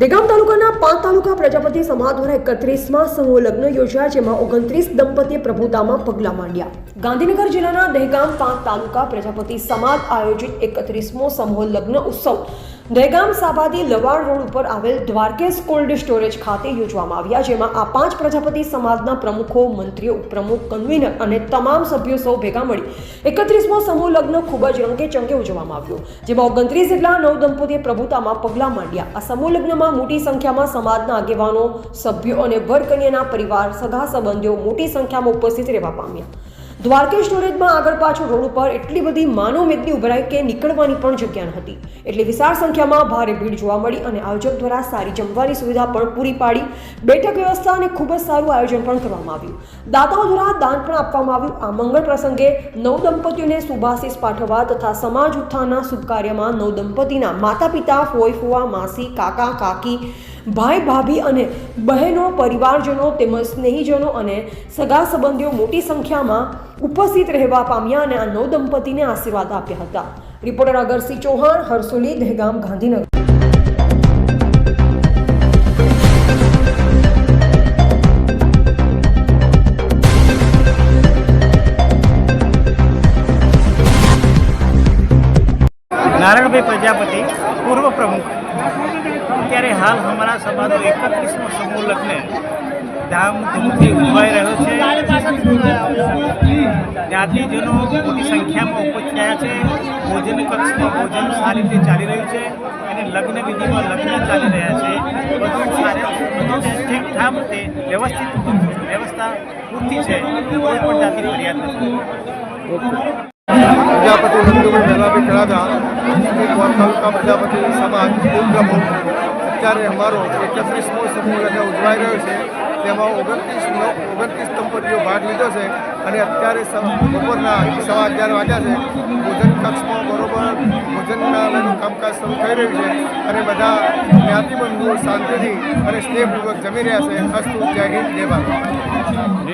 દેગામ તાલુકાના પાંચ તાલુકા પ્રજાપતિ સમાજ દ્વારા એકત્રીસમાં સમૂહ લગ્ન યોજાયા, જેમાં ઓગણત્રીસ દંપતીએ પ્રભુતામાં પગલાં માંડ્યા. ગાંધીનગર જિલ્લાના દહેગામ પાંચ તાલુકા પ્રજાપતિ સમાજ આયોજિત એકત્રીસમો સમૂહ લગ્ન ઉત્સવ. દહેગામ સાબાદી લવાડ રોડ ઉપર આવેલ દ્વારકેશ કોલ્ડ સ્ટોરેજ ખાતે યોજવામાં આવ્યા, જેમાં આ પાંચ પ્રજાપતિ સમાજના પ્રમુખો, મંત્રીઓ, ઉપપ્રમુખ કન્વીનર અને તમામ સભ્યો સૌ ભેગા મળી એકત્રીસમો સમૂહ લગ્ન ખૂબ જ રંગે ચંગે ઉજવવામાં આવ્યો, જેમાં ઓગણત્રીસ જેટલા નવ દંપતીએ પ્રભુતામાં પગલાં માંડ્યા. આ સમૂહ લગ્નમાં મોટી સંખ્યામાં સમાજના આગેવાનો, સભ્યો અને વરકન્યાના પરિવાર, સગા સંબંધીઓ મોટી સંખ્યામાં ઉપસ્થિત રહેવા પામ્યા. દ્વારકેશ સ્ટોરેજમાં આગળ પાછળ રોડ ઉપર એટલી બધી માનવ મેદની ઉભરાઈ કે નીકળવાની પણ જગ્યા ન હતી એટલે વિશાળ સંખ્યામાં ભારે ભીડ જોવા મળી અને આયોજક દ્વારા સારી જમવાની સુવિધા પણ પૂરી પાડી. બેઠક વ્યવસ્થા અને ખૂબ જ સારું આયોજન પણ કરવામાં આવ્યું. દાતાઓ દ્વારા દાન પણ આપવામાં આવ્યું. આ મંગળ પ્રસંગે નવ દંપતીઓને શુભાશીષ પાઠવવા તથા સમાજ ઉત્થાનના શુભ કાર્યમાં નવ દંપતીના માતા પિતા ફોઈ ફુવા, માસી, કાકા, કાકી ભાઈ, ભાભી અને બહેનો, પરિવારજનો તેમજ સ્નેહીજનો અને સગા સંબંધીઓ મોટી સંખ્યામાં ઉપસ્થિત રહેવા પામ્યા અને આ નવ દંપતીને આશીર્વાદ આપ્યા હતા. રિપોર્ટર અગરસિંહ ચૌહાણ, હરસોલી, દહેગામ, ગાંધીનગર. નારાયણભાઈ પ્રજાપતિ, પૂર્વ પ્રમુખ. અત્યારે હાલ અમારા સમાજનો એકત્રીસમો સમૂહ લગ્ન ધામધૂમથી ઉજવાઈ રહ્યો છે. જ્ઞાતિજનો મોટી સંખ્યામાં ઉપસ્થિત થયા છે. ભોજન કક્ષમાં ભોજન સારી રીતે ચાલી રહ્યું છે અને લગ્ન વિધિમાં લગ્ન ચાલી રહ્યા છે. બધું સારું ઠીકઠાક રીતે વ્યવસ્થિત વ્યવસ્થા પૂરતી છે. કોઈ પણ જાતિ ફરિયાદ નથી. પ્રજાપતિ નંદુભાઈ એક વાર તાલુકા પ્રજાપતિ સમાજ ઉપપ્રમુખ અત્યારે અમારો એકત્રીસમો સમૂહ લગ્ન ઉજવાઈ રહ્યો છે. તેમાં ઓગણત્રીસ ઓગણત્રીસ દંપતીઓ ભાગ લીધો છે અને અત્યારે બપોરના સવા અગિયાર વાગ્યા છે. ભોજન કક્ષમાં બરોબર ભોજનના લગન કામકાજ શરૂ થઈ રહ્યું છે અને બધા જ્ઞાતિબંધુઓ શાંતિથી અને સ્નેહપૂર્વક જમી રહ્યા છે. અસ્તુ, જય હિન્દ, જય ભારત.